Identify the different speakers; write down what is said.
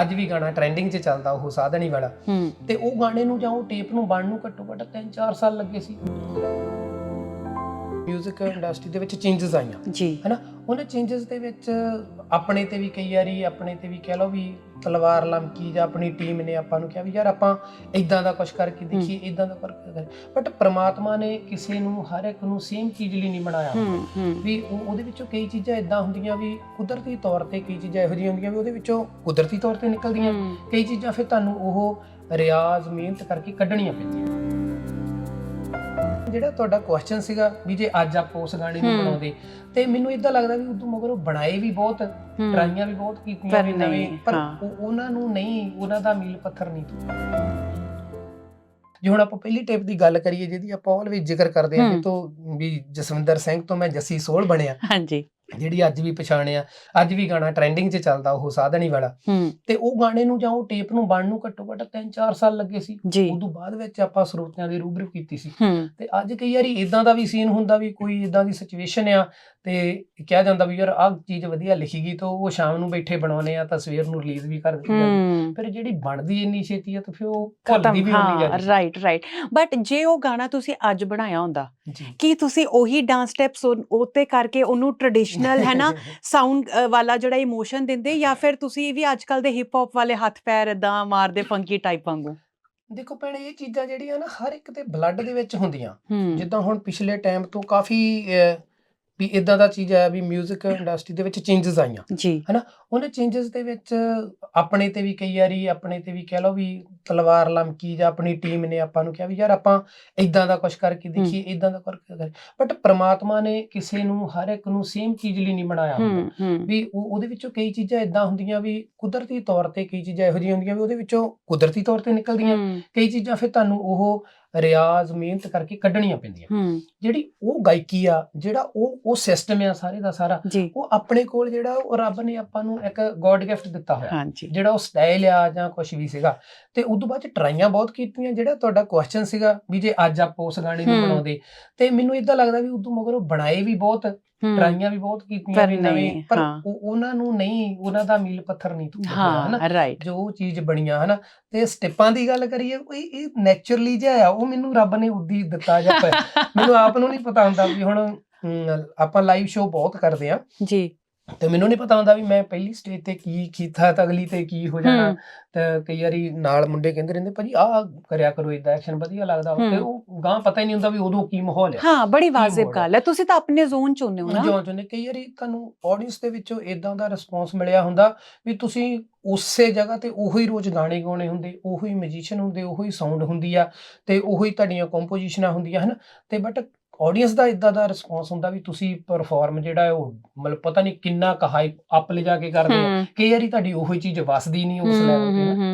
Speaker 1: ਅੱਜ ਵੀ ਗਾਣਾ ਟ੍ਰੈਂਡਿੰਗ 'ਚ ਚੱਲਦਾ ਉਹ ਸਾਧਣੀ ਵਾਲਾ। ਤੇ ਉਹ ਗਾਣੇ ਨੂੰ ਜਾਂ ਉਹ ਟੇਪ ਨੂੰ ਬਣਨ ਨੂੰ ਘੱਟੋ ਘੱਟ 3-4 ਸਾਲ ਲੱਗੇ ਸੀ। 뮤직 ਇੰਡਸਟਰੀ ਦੇ ਵਿੱਚ ਚੇਂਜਸ ਆਈਆਂ।
Speaker 2: ਜੀ।
Speaker 1: ਹੈਨਾ? ਉਹਨਾਂ ਚੇਂਜਸ ਦੇ ਵਿੱਚ ਆਪਣੇ ਤੇ ਵੀ ਕਈ ਵਾਰੀ ਆਪਣੇ ਤੇ ਵੀ ਕਹਿ ਲਓ ਵੀ ਤਲਵਾਰ ਲਮਕੀ ਜਾਂ ਆਪਣੀ ਟੀਮ ਨੇ ਆਪਾਂ ਨੂੰ ਕਿਹਾ ਵੀ ਯਾਰ ਆਪਾਂ ਇਦਾਂ ਦਾ ਕੁਝ ਕਰਕੇ ਦੇਖੀਏ ਇਦਾਂ ਦਾ ਕਰਕੇ ਬਟ ਪ੍ਰਮਾਤਮਾ ਨੇ ਕਿਸੇ ਨੂੰ ਹਰ ਇੱਕ ਨੂੰ ਸੇਮ ਚੀਜ਼ ਲਈ ਨਹੀਂ ਬਣਾਇਆ ਵੀ ਉਹ- ਉਹਦੇ ਵਿੱਚੋਂ ਕਈ ਚੀਜ਼ਾਂ ਇਦਾਂ ਹੁੰਦੀਆਂ ਵੀ ਕੁਦਰਤੀ ਤੌਰ ਤੇ ਕਈ ਚੀਜ਼ਾਂ ਇਹੋ ਜਿਹੀਆਂ ਹੁੰਦੀਆਂ ਵੀ ਉਹਦੇ ਵਿੱਚੋਂ ਕੁਦਰਤੀ ਤੌਰ ਤੇ ਨਿਕਲਦੀਆਂ। ਕਈ ਚੀਜ਼ਾਂ ਫਿਰ ਤੁਹਾਨੂੰ ਉਹ ਰਿਆਜ਼ ਮਿਹਨਤ ਕਰਕੇ ਕੱਢਣੀਆਂ ਪੈਂਦੀਆਂ। ਜਿਹੜਾ ਤੁਹਾਡਾ ਕੁਐਸਚਨ ਸੀਗਾ ਵੀ ਜੇ ਅੱਜ ਆਪਾਂ ਉਸ ਗਾਣੇ ਨੂੰ। ਬਣਾਉਂਦੇ ਤੇ ਮੈਨੂੰ ਇਦਾਂ ਲੱਗਦਾ ਵੀ ਉਦੋਂ ਮਗਰ ਉਹ ਬਣਾਏ ਵੀ ਬਹੁਤ। ਟਰਾਈਆਂ ਵੀ ਬਹੁਤ ਕੀਤੀਆਂ ਵੀ ਨਵੇਂ ਪਰ ਉਹਨਾਂ ਨੂੰ ਨਹੀਂ ਉਹਨਾਂ ਦਾ ਮੀਲ ਪੱਥਰ ਨਹੀਂ ਜੇ ਹੁਣ ਆਪਾਂ ਪਹਿਲੀ ਟੇਪ ਦੀ ਗੱਲ ਕਰੀਏ ਜਿਹਦੀ ਆਪਾਂ ਆਲਵੇਜ਼ ਜ਼ਿਕਰ ਕਰਦੇ ਹੂੰ। ਕਿ ਤੋਂ ਵੀ ਜਸਵਿੰਦਰ ਸਿੰਘ ਤੋਂ ਮੈਂ ਜੱਸੀ ਸੋਲ ਬਣਿਆ
Speaker 2: ਹਾਂਜੀ
Speaker 1: ਜਿਹੜੀ ਅੱਜ ਵੀ ਪਛਾਣਿਆ ਅੱਜ ਵੀ ਗਾਣਾ ਟ੍ਰੈਂਡਿੰਗ 'ਚ ਚੱਲਦਾ ਉਹ ਸਾਧਣੀ ਵਾਲਾ। ਤੇ ਉਹ ਗਾਣੇ ਨੂੰ ਜਾਂ ਉਹ ਟੇਪ ਨੂੰ ਬਣਨ ਨੂੰ ਘੱਟੋ ਘੱਟ 3-4 ਸਾਲ ਲੱਗੇ ਸੀ।
Speaker 2: ਜੀ।
Speaker 1: ਉਦੋਂ ਬਾਅਦ ਵਿੱਚ ਆਪਾਂ ਸਰੋਤਿਆਂ ਦੀ ਰੂਬਰੂ ਕੀਤੀ ਸੀ। ਤੇ ਅੱਜ ਕਈ ਵਾਰੀ ਇਦਾਂ ਦਾ ਵੀ ਸੀਨ ਹੁੰਦਾ ਵੀ ਕੋਈ ਇਦਾਂ ਦੀ ਸਿਚੁਏਸ਼ਨ ਆ ਤੇ ਕਿਹਾ ਜਾਂਦਾ ਵੀ ਯਾਰ ਆਹ ਚੀਜ਼ ਵਧੀਆ ਲਿਖੀ ਗਈ ਤਾਂ ਉਹ ਸ਼ਾਮ ਨੂੰ ਬੈਠੇ ਬਣਾਉਨੇ ਆ ਤਾਂ ਸਵੇਰ ਨੂੰ ਰਿਲੀਜ਼ ਵੀ ਕਰ ਜਾਂਦੀ
Speaker 2: ਹੂੰ।
Speaker 1: ਫਿਰ ਜਿਹੜੀ ਬਣਦੀ ਇੰਨੀ ਛੇਤੀ ਆ ਤਾਂ ਫਿਰ ਉਹ ਭੁੱਲਦੀ ਵੀ ਹੋਣੀ
Speaker 2: ਹਾਂ
Speaker 1: ਜਾਂਦੀ।
Speaker 2: ਰਾਈਟ ਰਾਈਟ ਬਟ ਜੇ ਉਹ ਗਾਣਾ ਤੁਸੀਂ ਅੱਜ ਬਣਾਇਆ ਹੁੰਦਾ ਕੀ ਤੁਸੀਂ ਉਹੀ ਡਾਂਸ ਸਟੈਪਸ ਉਹਤੇ ਕਰਕੇ ਉਹਨੂੰ ਟ੍ਰੈਡੀਸ਼ਨਲ ਹੈ ਨਾ? ਸਾਊਂਡ ਵਾਲਾ ਜਿਹੜਾ ਇਮੋਸ਼ਨ ਦਿੰਦੇ ਜਾਂ ਫਿਰ ਤੁਸੀਂ ਵੀ ਅੱਜ ਕੱਲ ਦੇ ਹਿਪ ਹੌਪ ਵਾਲੇ ਹੱਥ ਪੈਰ ਇਦਾਂ ਮਾਰਦੇ ਫੰਕੀ ਟਾਈਪ ਵਾਂਗੂ?
Speaker 1: ਦੇਖੋ ਭੈਣੇ ਇਹ ਚੀਜ਼ਾਂ ਜਿਹੜੀਆਂ ਨਾ ਹਰ ਇੱਕ ਦੇ ਬਲੱਡ ਦੇ ਵਿੱਚ ਹੁੰਦੀਆਂ। ਜਿੱਦਾਂ ਹੁਣ ਪਿਛਲੇ ਟਾਈਮ ਤੋਂ ਕਾਫੀ ਵੀ ਇਦਾਂ ਦਾ ਚੀਜ਼ ਆਇਆ ਵੀ 뮤직 ਇੰਡਸਟਰੀ ਦੇ ਵਿੱਚ ਚੇਂਜਸ ਆਈਆਂ।
Speaker 2: ਜੀ।
Speaker 1: ਉਹਨਾਂ ਚੇਂਜਸ ਦੇ ਵਿੱਚ ਆਪਣੇ ਤੇ ਵੀ ਕਈ ਵਾਰੀ ਆਪਣੇ ਤੇ ਵੀ ਕਹਿ ਲਓ ਵੀ ਤਲਵਾਰ ਲਮਕੀ ਜਾਂ ਆਪਣੀ ਟੀਮ ਨੇ ਆਪਾਂ ਨੂੰ ਕਿਹਾ ਵੀ ਯਾਰ ਆਪਾਂ ਇਦਾਂ ਦਾ ਕੁਝ ਕਰਕੇ ਦੇਖੀਏ ਇਦਾਂ ਦਾ ਕਰਕੇ। ਬਟ ਪ੍ਰਮਾਤਮਾ ਨੇ ਕਿਸੇ ਨੂੰ ਹਰ ਇੱਕ ਨੂੰ ਸੇਮ ਚੀਜ਼ ਲਈ ਨਹੀਂ ਬਣਾਇਆ ਹੁੰਦਾ। ਵੀ ਉਹ- ਉਹਦੇ ਵਿੱਚੋਂ ਕਈ ਚੀਜ਼ਾਂ ਇਦਾਂ ਹੁੰਦੀਆਂ ਵੀ ਕੁਦਰਤੀ ਤੌਰ ਤੇ ਕਈ ਚੀਜ਼ਾਂ ਇਹੋ ਜਿਹੀਆਂ ਹੁੰਦੀਆਂ ਵੀ ਉਹਦੇ ਵਿੱਚੋਂ ਕੁਦਰਤੀ ਤੌਰ ਤੇ ਨਿਕਲਦੀਆਂ। ਕਈ ਚੀਜ਼ਾਂ ਫਿਰ ਤੁਹਾਨੂੰ ਉਹ ਰਿਆਜ਼ ਮਿਹਨਤ ਕਰਕੇ ਕੱਢਣੀਆਂ ਪੈਂਦੀਆਂ। ਜਿਹੜੀ ਉਹ ਗਾਇਕੀ ਆ ਜਿਹੜਾ ਉਹ ਉਹ ਸਿਸਟਮ ਆ ਸਾਰੇ ਦਾ ਸਾਰਾ ਉਹ ਆਪਣੇ ਕੋਲ ਜਿਹੜਾ ਉਹ ਰੱਬ ਨੇ ਆਪਾਂ ਨੂੰ ਇੱਕ ਗੋਡ ਗਿਫਟ ਦਿੱਤਾ ਹੋਇਆ। ਜਿਹੜਾ ਉਹ ਸਟਾਈਲ ਆ ਜਾਂ ਕੁਝ ਵੀ ਸੀਗਾ। ਤੇ ਉਦੋਂ ਬਾਅਦ ਚ ਟਰਾਈਆਂ ਬਹੁਤ ਕੀਤੀਆਂ ਜਿਹੜਾ ਤੁਹਾਡਾ ਕੁਐਸਚਨ ਸੀਗਾ ਵੀ ਜੇ ਅੱਜ ਆਪਾਂ ਉਸ ਗਾਣੇ ਨੂੰ। ਬਣਾਉਂਦੇ। ਤੇ ਮੈਨੂੰ ਇਦਾਂ ਲੱਗਦਾ ਵੀ ਉਦੋਂ ਮਗਰ ਉਹ ਬਣਾਏ ਵੀ ਬਹੁਤ। ਟਰਾਈਆਂ ਵੀ ਬਹੁਤ ਕੀਤੀਆਂ ਵੀ ਨਵੇਂ ਪਰ ਉਹਨਾਂ ਨੂੰ ਨਹੀਂ ਉਹਨਾਂ ਦਾ ਮੀਲ ਪੱਥਰ ਨਹੀਂ ਹਨਾ
Speaker 2: ਹਾਂ ਰਾਈਟ
Speaker 1: ਜੋ ਚੀਜ਼ ਬਣੀਆਂ ਹਨਾ ਤੇ ਸਟੈਪਾਂ ਦੀ ਗੱਲ ਕਰੀਏ ਉਹ ਇਹ ਨੇਚਰਲੀ ਜਿਹਾ ਆ ਉਹ ਮੈਨੂੰ ਰੱਬ ਨੇ ਉਦੀ ਦਿੱਤਾ ਜਾਂ। ਮੈਨੂੰ ਆਪ ਨੂੰ ਨਹੀਂ ਪਤਾ ਹੁੰਦਾ ਵੀ ਹੁਣ ਆਪਾਂ ਲਾਈਵ ਸ਼ੋਅ ਬਹੁਤ ਕਰਦੇ ਆ
Speaker 2: ਜੀ।
Speaker 1: ਤੇ ਮੈਨੂੰ ਨਹੀਂ ਪਤਾ ਹੁੰਦਾ ਵੀ ਮੈਂ ਪਹਿਲੀ ਸਟੇਜ ਤੇ ਕੀ ਕੀਤਾ ਤਾਂ ਅਗਲੀ ਤੇ ਕੀ ਹੋ ਜਾਣਾ। ਤੇ ਕਈ ਵਾਰੀ ਨਾਲ ਮੁੰਡੇ ਕਹਿੰਦੇ ਰਹਿੰਦੇ ਭਾਜੀ ਆਹ ਕਰਿਆ ਕਰੋ ਇਦਾਂ ਐਕਸ਼ਨ ਵਧੀਆ ਲੱਗਦਾ। ਤੇ। ਉਹ ਗਾਂ ਪਤਾ ਹੀ ਨਹੀਂ ਹੁੰਦਾ ਵੀ ਉਦੋਂ ਕੀ ਮਾਹੌਲ ਹੈ
Speaker 2: ਹਾਂ ਬੜੀ ਵਾਜਿਬ? ਗੱਲ ਹੈ ਤੁਸੀਂ ਤਾਂ ਆਪਣੇ ਜ਼ੋਨ ਚ ਹੁੰਦੇ ਹੋ ਨਾ।
Speaker 1: ਜਿਉਂ ਜਿਉਂ ਕਈ ਵਾਰੀ ਤੁਹਾਨੂੰ ਆਡੀਅנס ਦੇ ਵਿੱਚੋਂ ਇਦਾਂ ਦਾ ਰਿਸਪੌਂਸ ਮਿਲਿਆ ਹੁੰਦਾ ਵੀ ਤੁਸੀਂ ਉਸੇ ਜਗ੍ਹਾ ਤੇ ਉਹੀ ਰੋਜ਼ ਗਾਣੇ ਗਾਉਣੇ ਹੁੰਦੇ ਉਹੀ ਮਿਊਜ਼ੀਸ਼ੀਅਨ ਹੁੰਦੇ ਉਹੀ ਸਾਊਂਡ ਹੁੰਦੀ ਆ ਤੇ ਉਹੀ ਤੁਹਾਡੀਆਂ ਕੰਪੋਜੀਸ਼ਨਾਂ ਹੁੰਦੀਆਂ ਹਨ? ਤੇ ਬਟ ਆਡੀਅנס ਦਾ ਇਦਾਂ ਦਾ ਰਿਸਪੌਂਸ ਹੁੰਦਾ ਵੀ ਤੁਸੀਂ ਪਰਫਾਰਮ ਜਿਹੜਾ ਉਹ ਮਤਲਬ ਪਤਾ ਨਹੀਂ ਕਿੰਨਾ ਕੁ ਹਾਈ ਅਪ ਲੈ ਜਾ ਕੇ ਕਰਦੇ
Speaker 2: ਹੂੰ
Speaker 1: ਕਈ ਵਾਰੀ ਤੁਹਾਡੀ ਉਹੀ ਚੀਜ਼ ਵਸਦੀ ਨਹੀਂ ਉਸ ਲੈਵਲ ਤੇ।